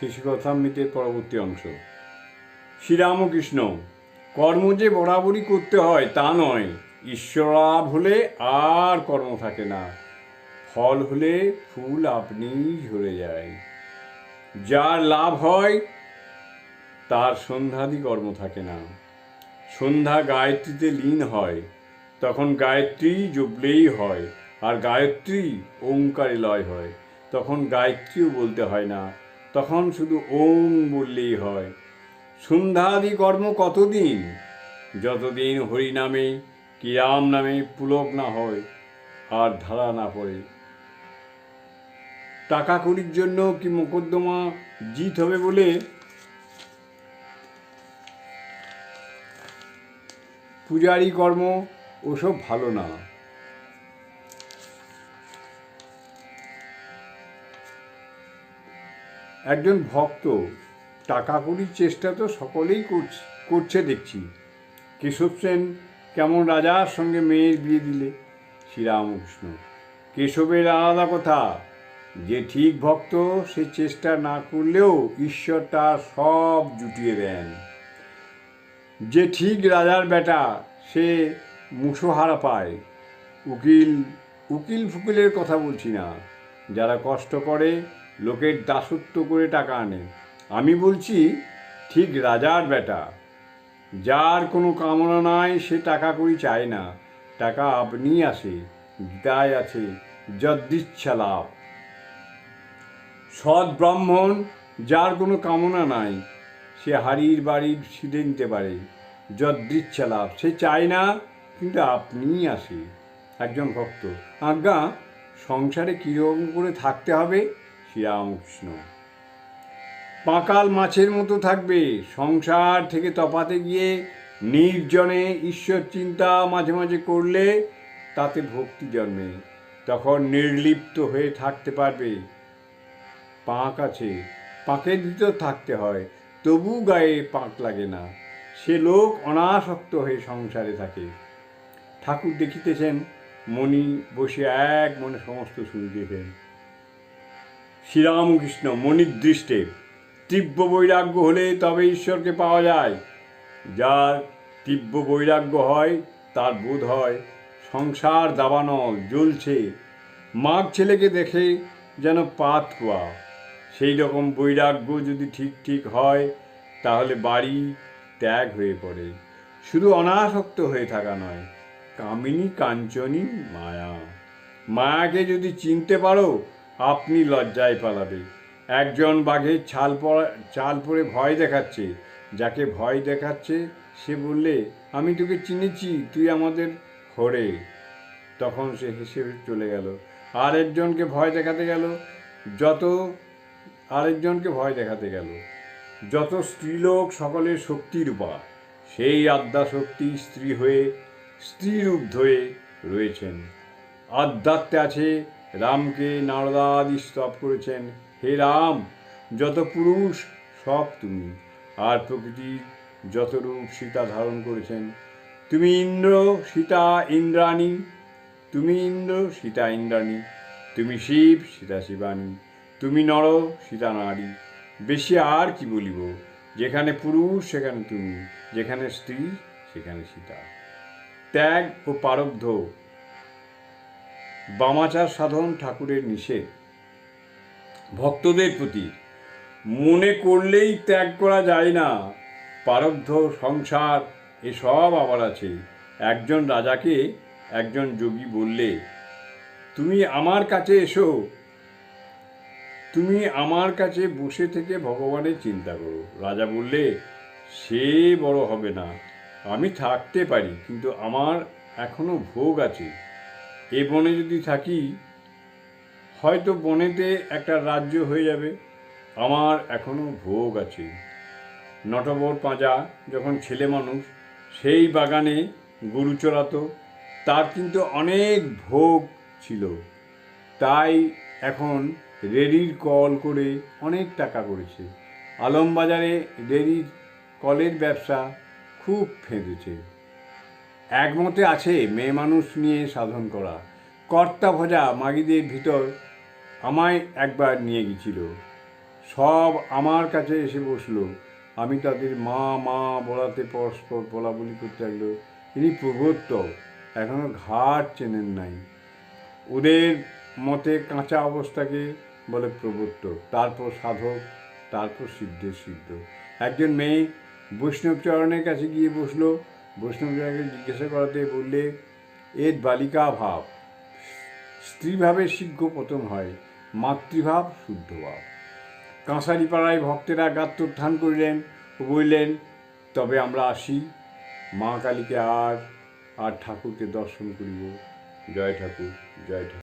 শিশুকথামৃতের পরবর্তী অংশ। শ্রীরামকৃষ্ণ, কর্ম যে বরাবরই করতে হয় তা নয় ঈশ্বরাভ হলে আর কর্ম থাকে না। ফল হলে ফুল আপনিই ঝরে যায়। যার লাভ হয়, তার সন্ধ্যাদি কর্ম থাকে না। সন্ধ্যা গায়ত্রীতে লীন হয়, তখন গায়ত্রী জপলেই হয়, আর গায়ত্রী ওঙ্কারে লয় হয়, তখন গায়ত্রীও বলতে হয় না তখন শুধু ওম বললেই হয়। সন্ধ্যাদি কর্ম কতদিন? যতদিন হরিনামে কি রাম নামে পুলক না হয়, আর ধারা না পড়ে। টাকা কড়ির জন্য কি মোকদ্দমা জিত হবে বলে? পূজারি কর্ম ওসব ভালো না। একজন ভক্ত, টাকা কড়ির চেষ্টা তো সকলেই করছে দেখছি। কেশব সেন কেমন রাজার সঙ্গে মেয়ের বিয়ে দিলে? শ্রীরামকৃষ্ণ, কেশবের আলাদা কথা। যে ঠিক ভক্ত, সে চেষ্টা না করলেও ঈশ্বর তার সব জুটিয়ে দেন। যে ঠিক রাজার বেটা, সে মুঠোহারা পায়। উকিল উকিল ফুকিলের কথা বলছি না। যারা কষ্ট করে লোকের দাসত্ব করে টাকা আনে। আমি বলছি, ঠিক রাজার বেটা, যার কোনো কামনা নাই, সে টাকা করি চায় না। টাকা আপনি আসে গীতায় আছে, যদ্দিচ্ছা লাভ। সৎ ব্রাহ্মণ, যার কোনো কামনা নাই, সে হাড়ির বাড়ির ছিঁড়ে নিতে পারে। যদৃচ্ছা লাভ। সে চায় না, কিন্তু আপনিই আসে। একজন ভক্ত, আজ্ঞা, সংসারে কীরকম করে থাকতে হবে? শ্রীরামকৃষ্ণ পাঁকাল মাছের মতো থাকবে। সংসার থেকে তপাতে গিয়ে নির্জনে ঈশ্বর চিন্তা মাঝে মাঝে করলে তাতে ভক্তি জন্মে। তখন নির্লিপ্ত হয়ে থাকতে পারবে। পাঁক আছে, পাঁকের ভিতর থাকতে হয়, তবু গায়ে পাঁক লাগে না। সে লোক অনাসক্ত হয়ে সংসারে থাকে। ঠাকুর দেখিতেছেন, মণি বসে এক মনে সমস্ত শুনতেছেন। শ্রীরামকৃষ্ণ মণির দৃষ্টে তীব্র বৈরাগ্য হলে তবে ঈশ্বরকে পাওয়া যায়। যার তীব্র বৈরাগ্য হয়, তার বোধ হয় সংসার দাবানল জ্বলছে। মাঘ ছেলেকে দেখে যেন পাত কুয়া সেই রকম বৈরাগ্য যদি ঠিক ঠিক হয়, তাহলে বাড়ি ত্যাগ হয়ে পড়ে। শুধু অনাসক্ত হয়ে থাকা নয়, কামিনী কাঞ্চনী মায়া। মায়াকে যদি চিনতে পারো আপনি লজ্জায় পালাবে। একজন বাঘের ছাল পড়া চাল পরে ভয় দেখাচ্ছে। যাকে ভয় দেখাচ্ছে, সে বললে, আমি তোকে চিনেছি, তুই আমাদের হরে তখন সে হেসে চলে গেল। আরেকজনকে ভয় দেখাতে গেল। যত, আরেকজনকে ভয় দেখাতে গেল। যত স্ত্রীলোক সকলের শক্তির রূপা সেই আদ্যা শক্তি স্ত্রী হয়ে, স্ত্রীরূপ ধরে রয়েছেন। আধ্যাত্মে আছে রামকে নারদাদি স্তব করেছেন। হে রাম, যত পুরুষ, সব তুমি। আর প্রকৃতির যত রূপ সীতা ধারণ করেছেন। তুমি ইন্দ্র, সীতা, ইন্দ্রাণী। তুমি ইন্দ্র, সীতা, ইন্দ্রাণী। তুমি শিব, সীতা শিবানী তুমি নর, সীতা, নারী। বেশি আর কি বলিব? যেখানে পুরুষ, সেখানে তুমি। যেখানে স্ত্রী, সেখানে সীতা। ত্যাগ ও পারব্ধ বামাচার সাধন ঠাকুরের নিষেধ। ভক্তদের প্রতি মনে করলেই ত্যাগ করা যায় না। পারব্ধ সংসার, এসব আবার আছে। একজন রাজাকে একজন যোগী বললে, তুমি আমার কাছে এসো। তুমি আমার কাছে বসে থেকে ভগবানের চিন্তা করো। রাজা বললে, সে বড় হবে না। আমি থাকতে পারি, কিন্তু আমার এখনও ভোগ আছে। এ বনে যদি থাকি, হয়তো বনেতে একটা রাজ্য হয়ে যাবে। আমার এখনও ভোগ আছে। নটবর পাঁজা যখন ছেলে মানুষ, সেই বাগানে গরু চড়াতো, তার কিন্তু অনেক ভোগ ছিল। তাই এখন রেডির কল করে অনেক টাকা করেছে। আলমবাজারে রেডির কলের ব্যবসা খুব ফেঁদেছে। একমতে আছে মেয়ে মানুষ নিয়ে সাধন করা। কর্তা ভজা মাগিদের ভিতর আমায় একবার নিয়ে গেছিল সব আমার কাছে এসে বসল। আমি তাদের মা মা বলাতে পরস্পর বলা বলি করতে লাগল। ইনি প্রবর্তক এখনও ঘাট চেনেন নাই। ওদের মতে কাঁচা অবস্থাকে বলে প্রবর্তক তারপর সাধক, তারপর সিদ্ধের সিদ্ধ। একজন মেয়ে বৈষ্ণবচরণের কাছে গিয়ে বসল বৈষ্ণবচরণকে জিজ্ঞাসা করাতে বললে এর বালিকা ভাব। স্ত্রীভাবে শীঘ্র পতন হয়, মাতৃভাব শুদ্ধ ভাব। কাঁসারি পাড়ায় ভক্তেরা গাত্রোত্থান করিলেন ও বললেন, তবে আমরা আসি, মা কালীকে আর আর ঠাকুরকে দর্শন করিব। জয় ঠাকুর জয় ঠাকুর।